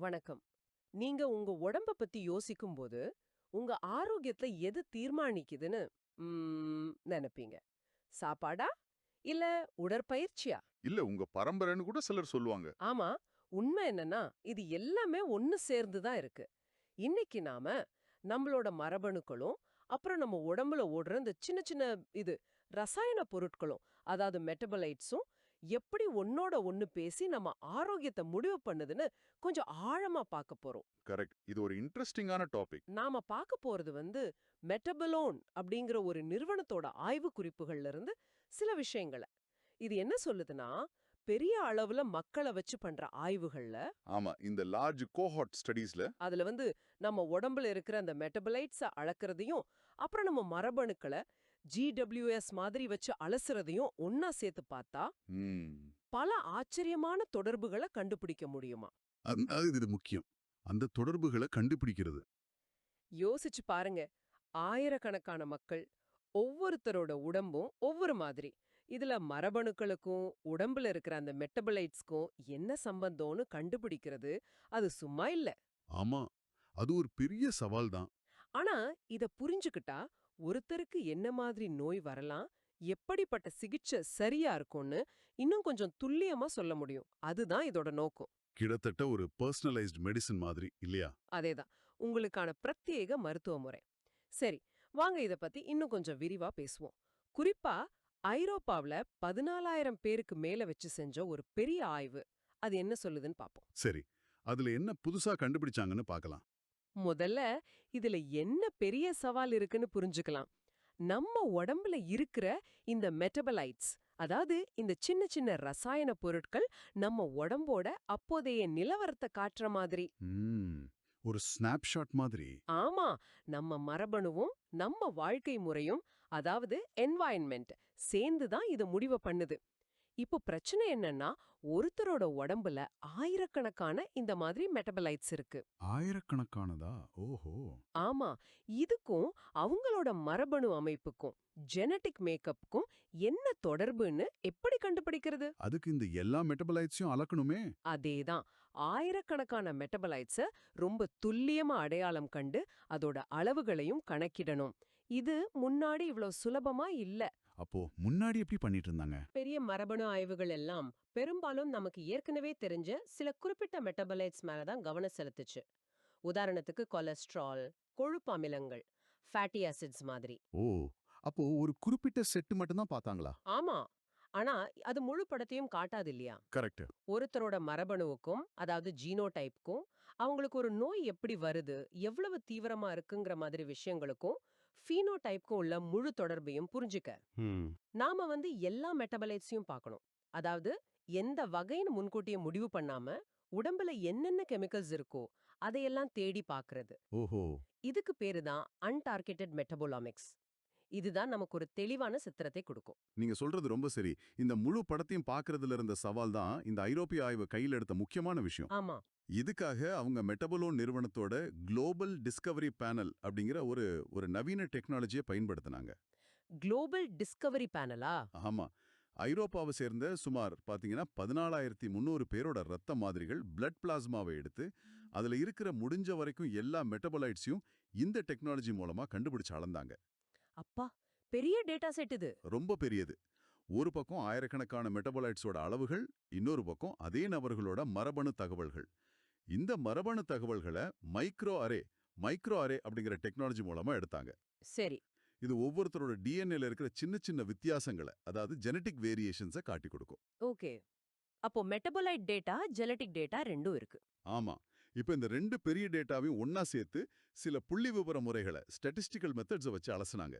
வணக்கம். நீங்க உங்க உடம்ப பத்தி யோசிக்கும்போது உங்க ஆரோக்கியத்தை எது தீர்மானிக்குதுன்னு நினைப்பீங்க. சாப்பாடா? இல்ல உடற்பயிற்சியா? இல்ல உங்க பரம்பரைன்னு கூட சிலர் சொல்லுவாங்க. ஆமா. உண்மை என்னன்னா இது எல்லாமே ஒன்னு சேர்ந்து தான் இருக்கு. இன்னைக்கு நாம நம்மளோட மரபணுக்களும் அப்புறம் நம்ம உடம்புல ஓடுற இந்த சின்ன சின்ன இது ரசாயன பொருட்களும் அதாவது மெட்டபலைட்ஸும் எப்படி ஒன்னோட ஒன்னு பேசி நம்ம ஆரோக்கியத்தை முடிவு பண்ணுதுன்னு கொஞ்சம் ஆழமா பார்க்க போறோம். கரெக்ட். இது ஒரு இன்ட்ரெஸ்டிங்கான டாபிக். நாம பார்க்க போறது வந்து மெட்டபலோன் அப்படிங்கிற ஒரு நிறுவனத்தோட ஆய்வு குறிப்புகள்ல இருந்து சில விஷயங்களை. இது என்ன சொல்லுதுன்னா பெரிய அளவுல மக்களை வச்சு பண்ற ஆய்வுகள்ல ஆமா இந்த லார்ஜ் கோஹாட் ஸ்டடீஸ்ல அதுல வந்து நம்ம உடம்புல இருக்கிற அந்த மெட்டபலைட்ஸ அளக்கறதையும் அப்புறம் நம்ம மரபணுக்களை ஜிடபிள்யூஎஸ் மாதிரி வச்சு அலசுறதையும் ஒன்னா சேர்த்து பார்த்தா பல ஆச்சரியமான தொடர்புகளை கண்டுபிடிக்க முடியுமா? இது முக்கியம். அந்த தொடர்புகளை கண்டுபிடிக்கிறது. யோசிச்சு பாருங்க. ஆயிரக்கணக்கான மக்கள் ஒவ்வொருத்தரோட உடம்பும் ஒவ்வொரு மாதிரி. இதுல மரபணுக்களுக்கும் உடம்புல இருக்கிற அந்த மெட்டபலைட்ஸ்க்கும் என்ன சம்பந்தம்னு கண்டுபிடிக்கிறது அது சும்மா இல்ல. ஆமா. அது ஒரு பெரிய சவால் தான். ஆனா இத புரிஞ்சுக்கிட்டா ஒருத்தருக்கு என்ன மாதிரி நோய் வரலாம் எப்படிப்பட்ட சிகிச்சை சரியா இருக்கும்னு இன்னும் கொஞ்சம் துல்லியமா சொல்ல முடியும். அதுதான் இதோட நோக்கம். கிட்டத்தட்ட ஒரு பர்சனலைஸ்ட் மெடிசின் மாதிரி இல்லையா? அதேதான். உங்களுக்கான பிரத்யேக மருத்துவ முறை. சரி வாங்க இத பத்தி இன்னும் கொஞ்சம் விரிவா பேசுவோம். குறிப்பா ஐரோப்பாவுல பதினாலாயிரம் பேருக்கு மேல வச்சு செஞ்ச ஒரு பெரிய ஆய்வு. அது என்ன சொல்லுதுன்னு பாப்போம். சரி அதுல என்ன புதுசா கண்டுபிடிச்சாங்கன்னு பார்க்கலாம் முதல்ல இதுல என்ன பெரிய சவால் இருக்குன்னு புரிஞ்சுக்கலாம். நம்ம உடம்புல இருக்கிற இந்த மெட்டபலைட்ஸ் அதாவது இந்த சின்ன சின்ன ரசாயன பொருட்கள் நம்ம உடம்போட அப்போதைய நிலவரத்தை காட்டுற மாதிரி. ஒரு ஸ்னாப்ஷாட் மாதிரி. ஆமா நம்ம மரபணுவும் நம்ம வாழ்க்கை முறையும் அதாவது என்வாயன்மெண்ட் சேர்ந்து தான் இது முடிவு பண்ணுது. இப்போ பிரச்சனை என்னன்னா ஒருத்தரோட உடம்புல ஆயிரக்கணக்கான இந்த மாதிரி மெட்டபலைட்ஸ் இருக்கு. ஆயிரக்கணக்கானதா? ஓஹோ! ஆமா. இதுக்கும் அவங்களோட மரபணு அமைப்புக்கும் ஜெனடிக் மேக்கப்புக்கும் என்ன தொடர்புன்னு எப்படி கண்டுபிடிக்கிறது? அதுக்கு இந்த எல்லா மெட்டபலைட்ஸையும் அளக்கணுமே? அதேதான். ஆயிரக்கணக்கான மெட்டபலைட்ஸ ரொம்ப துல்லியமா அடையாளம் கண்டு அதோட அளவுகளையும் கணக்கிடணும். இது முன்னாடி இவ்ளோ சுலபமா இல்ல. அப்போ முன்னாடி எப்படி பண்ணிட்டு இருந்தாங்க பெரிய மரபணு ஆய்வுகள் எல்லாம் பெரும்பாலும் நமக்கு ஏற்கனவே தெரிஞ்ச சில குறிப்பிட்ட மெட்டபலைட்ஸ் மேல தான் கவனம் செலுத்துச்சு. உதாரணத்துக்கு கொலஸ்ட்ரால் கொழுப்பு அமிலங்கள் ஃபேட்டி ஆசிட்ஸ் மாதிரி. ஓ! அப்போ ஒரு குறிப்பிட்ட செட்டு மட்டும் தான் பார்த்தாங்களா? ஆமா. ஆனா அது முழு படத்தையும் காட்டாது இல்லையா? கரெக்ட் ஒருத்தரோட மரபணுவுக்கும் அதாவது ஜீனோடைப்க்கும் அவங்களுக்கு ஒரு நோய் எப்படி வருது எவ்வளவு தீவிரமா இருக்குங்கிற மாதிரி விஷயங்களுக்கும் ஃபீனோடைப்க்கும் உள்ள முழு தொடர்பையும் புரிஞ்சுக்க. நாம வந்து எல்லா மெட்டபலைட்ஸையும் பார்க்கணும் அதாவது எந்த வகைன்னு முன்கூட்டியே முடிவு பண்ணாம உடம்புல என்னென்ன கெமிக்கல்ஸ் இருக்கோ அதையெல்லாம் தேடி பார்க்கறது ஓஹோ! இதுக்கு பேரு தான் அன்டார்கெட்டட் மெட்டபோலாமிக்ஸ் இதுதான் நமக்கு ஒரு தெளிவான சித்திரத்தை கொடுக்கும். நீங்க சொல்றது ரொம்ப சரி. இந்த முழு படத்தையும் பார்க்கறதுல இருந்த சவால் தான் இந்த ஐரோப்பிய ஆய்வு கையில் எடுத்த முக்கியமான விஷயம். ஆமா. இதுக்காக அவங்க மெட்டபலோன் நிறுவனத்தோட குளோபல் டிஸ்கவரி பேனல் அப்படிங்கிற ஒரு ஒரு நவீன டெக்னாலஜியை பயன்படுத்தினாங்க. குளோபல் டிஸ்கவரி பேனலா? ஆமா. ஐரோப்பாவை சேர்ந்த சுமார் பாத்தீங்கன்னா பதினாலாயிரத்தி முந்நூறு பேரோட ரத்த மாதிரிகள் பிளட் பிளாஸ்மாவை எடுத்து அதுல இருக்கிற முடிஞ்ச வரைக்கும் எல்லா மெட்டபலைட்ஸையும் இந்த டெக்னாலஜி மூலமா கண்டுபிடிச்சு அளந்தாங்க. அப்பா பெரிய டேட்டா செட் இது. ரொம்ப பெரியது. ஒரு பக்கம் ஆயிரக்கணக்கான மெட்டபலைட்ஸோட அளவுகள் இன்னொரு பக்கம் அதே நபர்களோட மரபணு தகவல்கள். இந்த மரபணு தகவல்களை மைக்ரோ அரே மைக்ரோ அரே அப்படிங்கிற டெக்னாலஜி மூலமா எடுத்தாங்க. சரி. இது ஒவ்வொருத்தரோட டிஎன்ஏல இருக்கிற சின்ன சின்ன வித்தியாசங்களை அதாவது ஜெனட்டிக் வேரியேஷன்ஸை காட்டி கொடுக்கும். ஓகே. அப்போ மெட்டபோலைட் டேட்டா ஜெனடிக் டேட்டா ரெண்டும் இருக்கு. ஆமா. இப்போ இந்த ரெண்டு பெரிய டேட்டாவையும் ஒண்ணா சேர்த்து சில புள்ளி விவர முறைகளை ஸ்டாட்டிஸ்டிக்கல் மெத்தட்ஸை வச்சு அலசுனாங்க.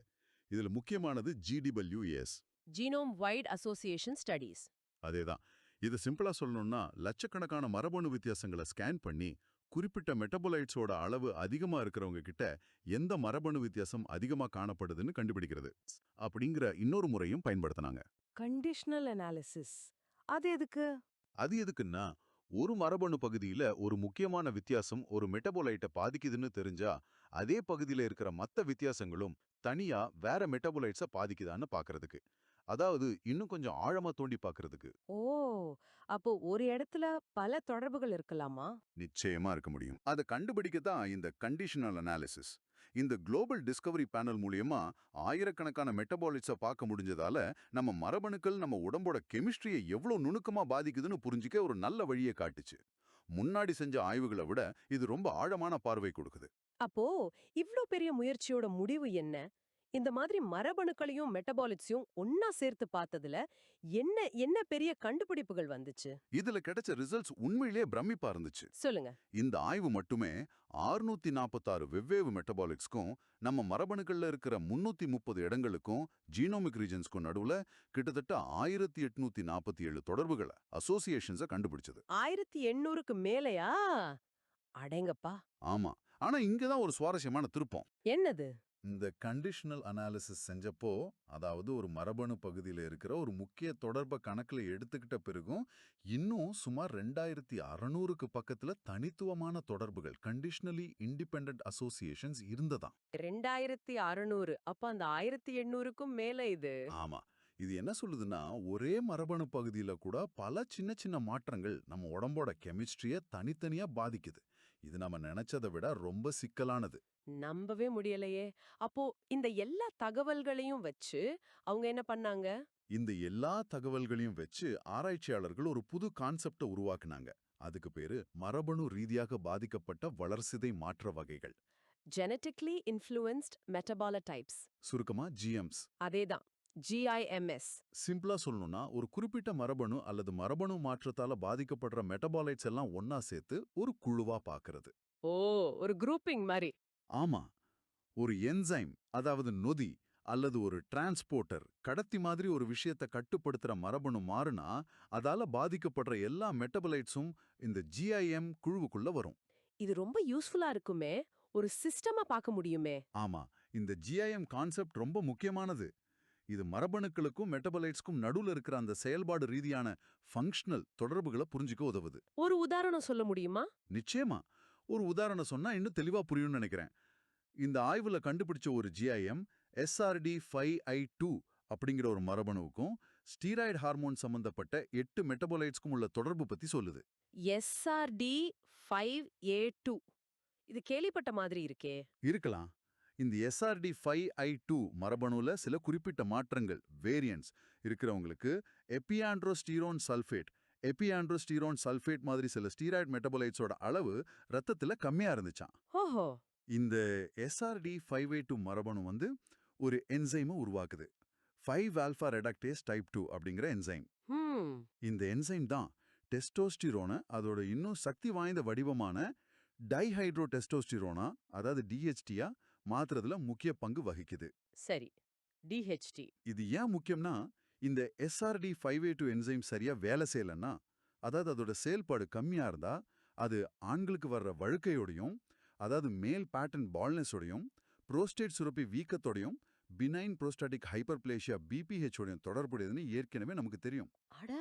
இதுல முக்கியமானது GDWS genome wide association studies அதேதான். இது சிம்பிளா சொல்லணும்னா லட்சக்கணக்கான மரபணு வித்தியாசங்களை ஸ்கேன் பண்ணி குறிப்பிட்ட மெட்டபோலைட்ஸோட அளவு அதிகமா இருக்கிறவங்க கிட்ட எந்த மரபணு வித்தியாசம் அதிகமா காணப்படுதுன்னு கண்டுபிடிக்கிறது. அப்படிங்கிற இன்னொரு முறையும் பயன்படுத்தினாங்க. Conditional analysis. அது எதுக்கு? அது எதுக்குன்னா ஒரு மரபணு பகுதியில ஒரு முக்கியமான வித்தியாசம் ஒரு மெட்டபோலைட்டை பாதிக்குதுன்னு தெரிஞ்சா அதே பகுதியில இருக்கிற மத்த வித்தியாசங்களும் தனியா வேற மெட்டபோலைட்ஸை பாதிக்குதான்னு பார்க்கறதுக்கு அதாவது இன்னும் கொஞ்சம் ஆழமா தோண்டி பார்க்கிறதுக்கு ஓ! அப்போ ஒரு இடத்துல பல தொடர்புகள் இருக்கலாமா? நிச்சயமா இருக்க முடியும். அதை கண்டுபிடிக்க தான் இந்த கண்டிஷனல் அனாலிசிஸ் இந்த குளோபல் டிஸ்கவரி பேனல் மூலியமா ஆயிரக்கணக்கான மெட்டபாலிட்ஸை பார்க்க முடிஞ்சதால நம்ம மரபணுக்கள் நம்ம உடம்போட கெமிஸ்ட்ரியை எவ்வளவு நுணுக்கமா பாதிக்குதுன்னு புரிஞ்சுக்க ஒரு நல்ல வழியை காட்டுச்சு. முன்னாடி செஞ்ச ஆய்வுகளை விட இது ரொம்ப ஆழமான பார்வை கொடுக்குது. அப்போ இவ்ளோ பெரிய முயற்சியோட முடிவு என்ன? இந்த மாதிரி மரபணுக்களையும் மெட்டபாலிட்ஸையும் ஒன்னா சேர்த்து பார்த்ததுல என்ன என்ன பெரிய கண்டுபிடிப்புகள் வந்துச்சு? இதுல கிடைச்ச ரிசல்ட்ஸ் உண்மையிலேயே பிரமிப்பா இருந்துச்சு. சொல்லுங்க. இந்த ஆய்வு மட்டுமே 646 நாற்பத்தாறு வெவ்வேறு மெட்டபாலிக்ஸ்க்கும் நம்ம மரபணுக்கள்ல இருக்கிற முன்னூத்தி முப்பது இடங்களுக்கும் ஜீனோமிக் ரீஜன்ஸ்க்கும் நடுவுல கிட்டத்தட்ட ஆயிரத்தி எட்நூத்தி நாற்பத்தி ஏழு தொடர்புகளை அசோசியேஷன்ஸை கண்டுபிடிச்சது. ஆயிரத்தி எண்ணூறுக்கு மேலையா? அடேங்கப்பா. ஆமா. ஆனா இங்கதான் ஒரு சுவாரஸ்யமான திருப்பம். என்னது? இந்த கண்டிஷனல் அனாலிசிஸ் செஞ்சப்போ அதாவது ஒரு மரபணு பகுதியில் இருக்கிற ஒரு முக்கிய தொடர்பை கணக்குல எடுத்துக்கிட்ட பிறகும் இன்னும் சுமார் ரெண்டாயிரத்தி அறநூறுக்கு பக்கத்துல தனித்துவமான தொடர்புகள் கண்டிஷனலி இண்டிபெண்டன்ட் அசோசியேஷன்ஸ் இருந்ததாம். ரெண்டாயிரத்தி அறுநூறு அப்ப அந்த ஆயிரத்தி எண்ணூறுக்கும் மேல இது? ஆமா. இது என்ன சொல்லுதுன்னா ஒரே மரபணு பகுதியில கூட பல சின்ன சின்ன மாற்றங்கள் நம்ம உடம்போட கெமிஸ்ட்ரிய தனித்தனியா பாதிக்குது. இது நம்ம நினைச்சதை விட ரொம்ப சிக்கலானது. நம்பவே முடியலையே. அப்போ இந்த எல்லா தகவல்களையும் வச்சு அவங்க என்ன பண்ணாங்க? இந்த எல்லா தகவல்களையும் வச்சு ஆராய்ச்சியாளர்கள் ஒரு புது கான்செப்டை உருவாக்குனாங்க. அதுக்கு பேரு மரபணு ரீதியாக பாதிக்கப்பட்ட வளர்சிதை மாற்ற வகைகள். ஜெனட்டிக்லி இன்ஃப்ளூயன்ஸ்ட் மெட்டபாலடைப்ஸ் சுருக்கமா ஜிஎம்ஸ் அதேதான். ஜிஐஎம்எஸ் சிம்பிளா சொல்லணும்னா ஒரு குறிப்பிட்ட மரபணு அல்லது மரபணு மாற்றத்தால பாதிக்கப்படுற மெட்டபாலைட்ஸ் எல்லாம் ஒன்னா சேர்த்து ஒரு குழுவா பார்க்கிறது ஓ ஒரு குரூப்பிங் மாதிரி. ஆமா. ஒரு என்சைம் அதாவது நொதி அல்லது ஒரு டிரான்ஸ்போர்ட்டர் கடத்தி மாதிரி ஒரு விஷயத்தை கட்டுப்படுத்துற மரபணு மாறுனா அதால பாதிக்கப்படுற எல்லா மெட்டபலைட்ஸும் இந்த ஜிஐஎம் குழுவுக்குள்ள வரும். இது ரொம்ப யூஸ்ஃபுல்லா இருக்குமே. ஒரு சிஸ்டமா பார்க்க முடியுமே. ஆமா. இந்த ஜிஐஎம் கான்செப்ட் ரொம்ப முக்கியமானது. இது மரபணுக்களுக்கும் மெட்டபலைட்ஸ்க்கும் நடுவுல இருக்கிற அந்த செயல்பாடு ரீதியான ஃபங்க்ஷனல் தொடர்புகளை புரிஞ்சுக்க உதவுது. ஒரு உதாரணம் சொல்ல முடியுமா? நிச்சயமா. ஒரு உதாரணம் சொன்னா இன்னும் தெளிவா புரியும்னு நினைக்கிறேன். இந்த ஆய்வுல கண்டுபிடிச்ச ஒரு GIM SRD five I two அப்படிங்கிற ஒரு மரபணுவுக்கும் ஸ்டீராய்டு ஹார்மோன் சம்பந்தப்பட்ட எட்டு மெட்டபோலைட்ஸ்க்கும் உள்ள தொடர்பு பத்தி சொல்லுது. எஸ்ஆர்டி ஃபைவ் ஏ டூ இது கேள்விப்பட்ட மாதிரி இருக்கே. இருக்கலாம். இந்த எஸ்ஆர்டி ஃபைவ் ஐ டூ மரபணுல சில குறிப்பிட்ட மாற்றங்கள் வேரியன்ட்ஸ் இருக்கிறவங்களுக்கு எப்பியாண்ட்ரோஸ்டீரோன் சல்ஃபேட் எப்பியாண்ட்ரோஸ்டீரோன் சல்ஃபேட் மாதிரி சில ஸ்டீராய்டு மெட்டபோலைட்ஸோட அளவு ரத்தத்துல கம்மியா இருந்துச்சாம். ஓஹோ! இந்த எஸ்ஆர்டி ஃபைவ் ஏ டூ மரபணு வந்து ஒரு என்சைமை உருவாக்குது. Five alpha reductase type two அப்படிங்கிற என்சைம். இந்த என்சைம் தான் டெஸ்டோஸ்டிரோனை அதோட இன்னும் சக்தி வாய்ந்த வடிவமான டைஹைட்ரோ டெஸ்டோஸ்டிரோனா அதாவது டிஹெச்டியா மாத்துறதுல முக்கிய பங்கு வகிக்குது. சரி. டிஹெச்டி இது ஏன் முக்கியம்னா இந்த SRD five A two enzyme சரியா வேலை செய்யலைன்னா அதாவது அதோட செயல்பாடு கம்மியா இருந்தா அது ஆண்களுக்கு வர்ற வழுக்கையோடையும் அதாவது மேல் பேட்டர்ன் பால்னஸோடையும் புரோஸ்டேட் சுரப்பி வீக்கத்தோடையும் பினைன் புரோஸ்டாட்டிக் ஹைப்பர்பிளேஷியா பிபிஹெச்சோடையும் தொடர்புடையதுன்னு ஏற்கனவே நமக்கு தெரியும். அட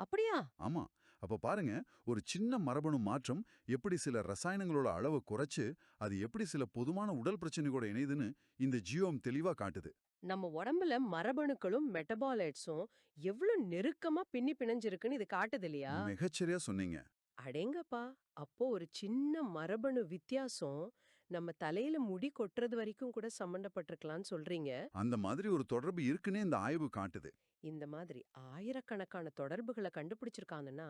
அப்படியா? ஆமா. அப்ப பாருங்க ஒரு சின்ன மரபணு மாற்றம் எப்படி சில ரசாயனங்களோட அளவை குறைச்சு அது எப்படி சில பொதுவான உடல் பிரச்சனையோட இணையுதுன்னு இந்த ஜியோம் தெளிவா காட்டுது. நம்ம உடம்புல மரபணுக்களும் மெட்டபாலைட்ஸும் எவ்வளவு நெருக்கமா பின்னி பிணைஞ்சிருக்குன்னு இது காட்டுது இல்லையா? மிகச்சரியா சொன்னீங்க. அடேங்கப்பா! அப்போ ஒரு சின்ன மரபணு வித்தியாசம் நம்ம தலையில முடி கொட்டுறது வரைக்கும் கூட சம்பந்தப்பட்டிருக்கலாம்னு சொல்றீங்க. அந்த மாதிரி ஒரு தொடர்பு இருக்குன்னே இந்த ஆய்வு காட்டுது. இந்த மாதிரி ஆயிரக்கணக்கான தொடர்புகளை கண்டுபிடிச்சிருக்காங்கன்னா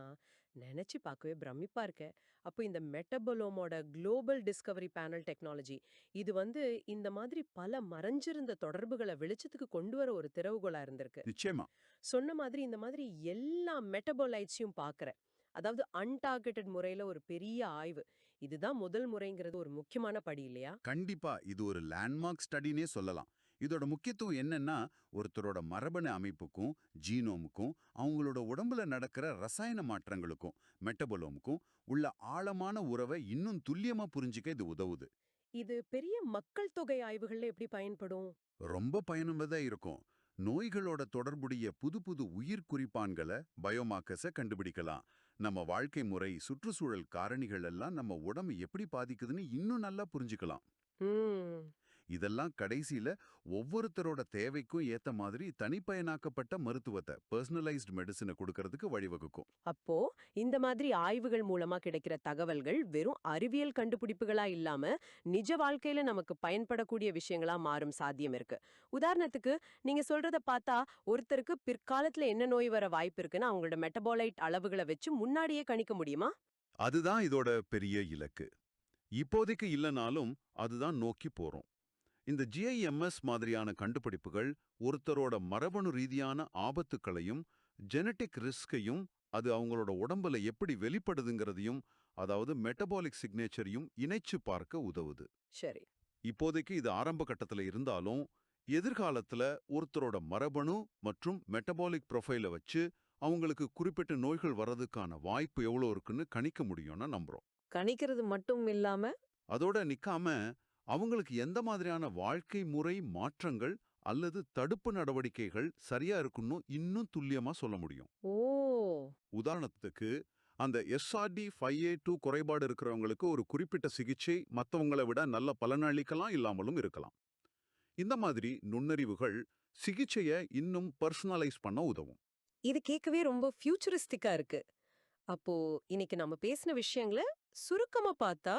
நினைச்சு பார்க்கவே பிரமிப்பா இருக்க. அப்போ இந்த மெட்டபலோமோட குளோபல் டிஸ்கவரி பேனல் டெக்னாலஜி இது வந்து இந்த மாதிரி பல மறைஞ்சிருந்த தொடர்புகளை வெளிச்சத்துக்கு கொண்டு வர ஒரு திறவுகோலா இருந்திருக்கு. நிச்சயமா. சொன்ன மாதிரி இந்த மாதிரி எல்லா மெட்டபோலைட்ஸையும் பார்க்கற அதாவது அன்டார்கெட்டட் முறையில ஒரு பெரிய ஆய்வு. இதுதான் முதல் முறைங்கிறது ஒரு முக்கியமான படி இல்லையா? கண்டிப்பா. இது ஒரு லேண்ட்மார்க் ஸ்டடினே சொல்லலாம். இதோட முக்கியத்துவம் என்னன்னா ஒருத்தரோட மரபணு அமைப்புக்கும் ஜீனோமுக்கும் அவங்களோட உடம்புல நடக்கிற ரசாயன மாற்றங்களுக்கும் மெட்டபோலோமுக்கும் உள்ள ஆழமான உறவை இன்னும் துல்லியமா புரிஞ்சுக்க இது உதவுது. இது பெரிய மக்கள் தொகை ஆய்வுகள்ல எப்படி பயன்படும்? ரொம்ப பயனுள்ளதா இருக்கும். நோய்களோட தொடர்புடைய புது புது உயிர் குறிப்பான்களை பயோமார்க்கர்ஸை கண்டுபிடிக்கலாம். நம்ம வாழ்க்கை முறை சுற்றுச்சூழல் காரணிகள் எல்லாம் நம்ம உடம்பு எப்படி பாதிக்குதுன்னு இன்னும் நல்லா புரிஞ்சுக்கலாம். இதெல்லாம் கடைசியில ஒவ்வொருத்தரோட தேவைக்கும் ஏத்த மாதிரி தனிப்பயனாக்கப்பட்ட மருத்துவத்தை பர்சனலைஸ்டு மெடிசினை கொடுக்கறதுக்கு வழிவகுக்கும். அப்போ இந்த மாதிரி ஆய்வுகள் மூலமா கிடைக்கிற தகவல்கள் வெறும் அறிவியல் கண்டுபிடிப்புகளா இல்லாம நிஜ வாழ்க்கையில நமக்கு பயன்படக்கூடிய விஷயங்களா மாறும் சாத்தியம் இருக்கு. உதாரணத்துக்கு நீங்க சொல்றத பார்த்தா ஒருத்தருக்கு பிற்காலத்துல என்ன நோய் வர வாய்ப்பு இருக்குன்னு அவங்களோட மெட்டபாலைட் அளவுகளை வச்சு முன்னாடியே கணிக்க முடியுமா? அதுதான் இதோட பெரிய இலக்கு. இப்போதைக்கு இல்லைனாலும் அதுதான் நோக்கி போறோம். இந்த ஜிஐஎம்எஸ் மாதிரியான கண்டுபிடிப்புகள் ஒருத்தரோட மரபணு ரீதியான ஆபத்துக்களையும் ஜெனட்டிக் ரிஸ்கையும் அது அவங்களோட உடம்புல எப்படி வெளிப்படுதுங்கிறதையும் அதாவது மெட்டபாலிக் சிக்னேச்சரையும் இணைச்சு பார்க்க உதவுது. சரி. இப்போதைக்கு இது ஆரம்ப கட்டத்துல இருந்தாலும் எதிர்காலத்துல ஒருத்தரோட மரபணு மற்றும் மெட்டபாலிக் ப்ரொஃபைல வச்சு அவங்களுக்கு குறிப்பிட்ட நோய்கள் வர்றதுக்கான வாய்ப்பு எவ்வளோ இருக்குன்னு கணிக்க முடியும்னு நம்புறோம். கணிக்கிறது மட்டும் இல்லாம அதோட நிக்காம அவங்களுக்கு எந்த மாதிரியான வாழ்க்கை முறை மாற்றங்கள் அல்லது தடுப்பு நடவடிக்கைகள் சரியா இருக்குன்னு இன்னும் துல்லியமா சொல்ல முடியும். ஓ! உதாரணத்துக்கு அந்த எஸ்ஆர்டி ஃபைவ் ஏ டூ குறைபாடு இருக்கிறவங்களுக்கு ஒரு குறிப்பிட்ட சிகிச்சை மத்தவங்கள விட நல்ல பலனளிக்கலாம் இல்லாமலும் இருக்கலாம். இந்த மாதிரி நுண்ணறிவுகள் சிகிச்சையை இன்னும் பர்சனலைஸ் பண்ண உதவும். இது கேட்கவே ரொம்ப ஃபியூச்சரிஸ்டிக்கா இருக்கு. அப்போ இன்னைக்கு நம்ம பேசின விஷயங்களை சுருக்கமா பார்த்தா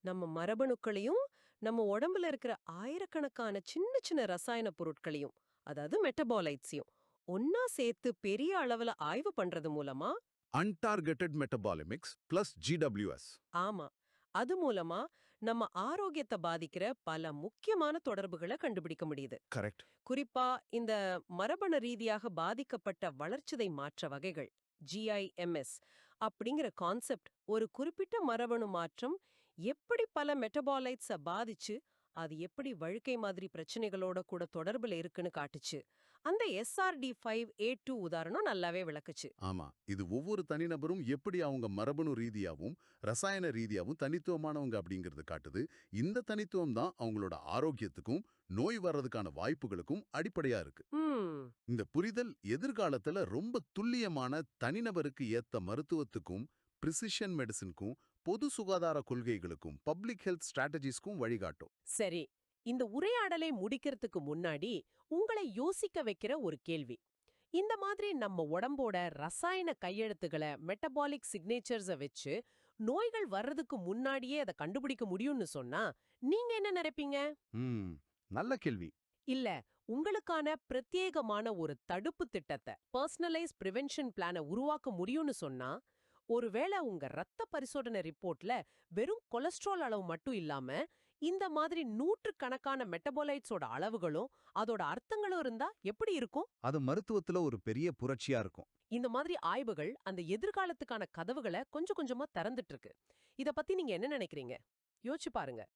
நம்ம மரபணுக்களையும் நம்ம உடம்புல இருக்கிற ஆயிரக்கணக்கான சின்ன சின்ன ரசாயன பொருட்களையும் அதாவது மெட்டபாலைட்ஸையும் ஒன்னா சேர்த்து பெரிய அளவுல ஆய்வு பண்றது மூலமா அன்டார்கெட்டட் மெட்டபாலிமிக்ஸ் பிளஸ் ஜிடபிள்யூஎஸ் ஆமா. அது மூலமா நம்ம ஆரோக்கியத்தை பாதிக்கிற பல முக்கியமான தொடர்புகளை கண்டுபிடிக்க முடியுது. கரெக்ட் குறிப்பா இந்த மரபணு ரீதியாக பாதிக்கப்பட்ட வளர்ச்சிதை மாற்ற வகைகள் ஜிஐஎம்எஸ் அப்படிங்கிற கான்செப்ட் ஒரு குறிப்பிட்ட மரபணு மாற்றம் எப்படி பல மெட்டபாலைட்ஸ பாதிச்சு அது எப்படி வழுக்கை மாதிரி பிரச்சனைகளோட கூட தொடர்புல இருக்குன்னு காட்டுச்சு. அந்த எஸ்ஆர்டி ஃபைவ் ஏ டூ உதாரணம் நல்லாவே விளக்குச்சு. ஆமா இது ஒவ்வொரு தனிநபரும் எப்படி அவங்க மரபணு ரீதியாவும் ரசாயன ரீதியாவும் தனித்துவமானவங்க அப்படிங்கறது காட்டுது. இந்த தனித்துவம் தான் அவங்களோட ஆரோக்கியத்துக்கும் நோய் வர்றதுக்கான வாய்ப்புகளுக்கும் அடிப்படையா இருக்கு. இந்த புரிதல் எதிர்காலத்துல ரொம்ப துல்லியமான தனிநபருக்கு ஏத்த மருத்துவத்துக்கும் பிரிசிஷன் மெடிசினுக்கும் பொது சுகாதார கொள்கைகளுக்கும் பப்ளிக் ஹெல்த் ஸ்ட்ராட்டஜிஸ்க்கும் வழிகாட்டும். சரி. இந்த உரையாடலை முடிக்கிறதுக்கு முன்னாடி உங்களை யோசிக்க வைக்கிற ஒரு கேள்வி. இந்த மாதிரி நம்ம உடம்போட ரசாயன கையெழுத்துக்களை மெட்டபாலிக் சிக்னேச்சர்ஸ வச்சு நோய்கள் வர்றதுக்கு முன்னாடியே அதை கண்டுபிடிக்க முடியும்னு சொன்னா நீங்க என்ன நினைப்பீங்க? நல்ல கேள்வி. இல்ல உங்களுக்கான பிரத்யேகமான ஒரு தடுப்பு திட்டத்தை பர்சனலைஸ் பிரிவென்ஷன் பிளான உருவாக்க முடியும்னு சொன்னா ஒருவேளை உங்க ரத்த பரிசோதனை ரிப்போர்ட்ல வெறும் கொலஸ்ட்ரால் அளவு மட்டும் இல்லாம இந்த மாதிரி நூற்றுக்கணக்கான மெட்டபாலைட்ஸோட அளவுகளும் அதோட அர்த்தங்களும் இருந்தா எப்படி இருக்கும்? அது மருத்துவத்துல ஒரு பெரிய புரட்சியா இருக்கும். இந்த மாதிரி ஆய்வுகள் அந்த எதிர்காலத்துக்கான கதவுகளை கொஞ்சம் கொஞ்சமா திறந்துட்டு இருக்கு. இத பத்தி நீங்க என்ன நினைக்கிறீங்க? யோசிச்சு பாருங்க.